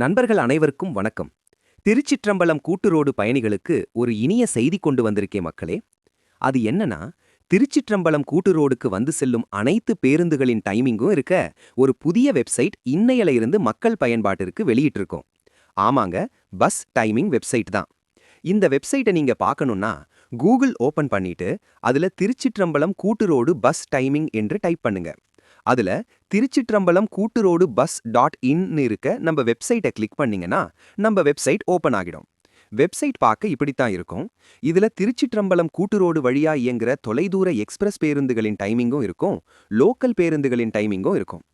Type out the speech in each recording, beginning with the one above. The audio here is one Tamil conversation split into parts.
நண்பர்கள் அனைவருக்கும் வணக்கம். திருச்சிற்றம்பலம் கூட்டுரோடு பயணிகளுக்கு ஒரு இனிய செய்தி கொண்டு வந்திருக்கேன் மக்களே. அது என்னன்னா திருச்சிற்றம்பலம் கூட்டுரோடுக்கு வந்து செல்லும் அனைத்து பேருந்துகளின் டைமிங்கும் இருக்க ஒரு புதிய வெப்சைட் இன்னையில இருந்து மக்கள் பயன்பாட்டிற்கு வெளியிட்டிருக்கோம். ஆமாங்க பஸ் டைமிங் வெப்சைட் தான். இந்த வெப்சைட்டை நீங்க பார்க்கணும்னா கூகுள் ஓபன் பண்ணிட்டு அதுல திருச்சிற்றம்பலம் கூட்டுரோடு பஸ் டைமிங் என்று டைப் பண்ணுங்க. அதுல திருச்சிற்றம்பலம் கூட்டுரோடு பஸ் டாட் இன்னு இருக்க நம்ம வெப்சைட்டை கிளிக் பண்ணீங்கன்னா நம்ம வெப்சைட் ஓபன் ஆகிடும். வெப்சைட் பார்க்க இப்படித்தான் இருக்கும். இதுல திருச்சிற்றம்பலம் கூட்டுரோடு வழியா இயங்குற தொலைதூர எக்ஸ்பிரஸ் பேருந்துகளின் டைமிங்கும் இருக்கும். லோக்கல் பேருந்துகளின் டைமிங்கும் இருக்கும்.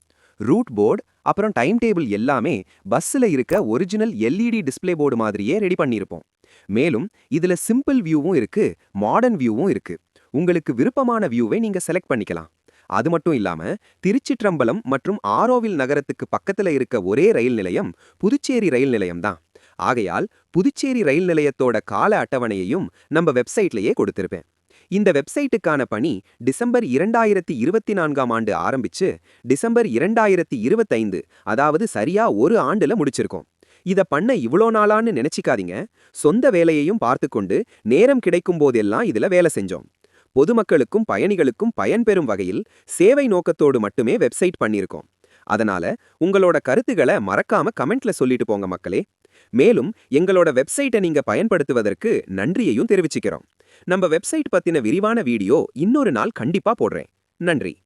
ரூட் போர்டு அப்புறம் டைம் டேபிள் எல்லாமே பஸ்ஸில் இருக்க ஒரிஜினல் எல்இடி டிஸ்ப்ளே போர்டு மாதிரியே ரெடி பண்ணியிருப்போம். மேலும் இதுல சிம்பிள் வியூவும் இருக்கு மாடர்ன் வியூவும் இருக்கு. உங்களுக்கு விருப்பமான வியூவை நீங்க செலக்ட் பண்ணிக்கலாம். அது மட்டும் இல்லாம திருச்சிற்றம்பலம் மற்றும் ஆரோவில் நகரத்துக்கு பக்கத்துல இருக்க ஒரே ரயில் நிலையம் புதுச்சேரி ரயில் நிலையம் தான். ஆகையால் புதுச்சேரி ரயில் நிலையத்தோட கால அட்டவணையையும் நம்ம வெப்சைட்லயே கொடுத்திருப்பேன். இந்த வெப்சைட்டுக்கான பணி டிசம்பர் இரண்டாயிரத்தி இருபத்தி நான்காம் ஆண்டு ஆரம்பிச்சு டிசம்பர் இரண்டாயிரத்தி இருபத்தைந்து அதாவது சரியா ஒரு ஆண்டுல முடிச்சிருக்கோம். இத பண்ண இவ்வளோ நாளான்னு நினைச்சிக்காதீங்க. சொந்த வேலையையும் பார்த்து கொண்டு நேரம் கிடைக்கும் போதெல்லாம் இதுல வேலை செஞ்சோம். பொதுமக்களுக்கும் பயணிகளுக்கும் பயன்பெறும் வகையில் சேவை நோக்கத்தோடு மட்டுமே வெப்சைட் பண்ணியிருக்கோம். அதனால உங்களோட கருத்துக்களை மறக்காம கமெண்ட்ல சொல்லிட்டு போங்க மக்களே. மேலும் எங்களோட வெப்சைட்டை நீங்க பயன்படுத்துவதற்கு நன்றியையும் தெரிவிச்சுக்கிறோம். நம்ம வெப்சைட் பத்தின விரிவான வீடியோ இன்னொரு நாள் கண்டிப்பா போடுறேன். நன்றி.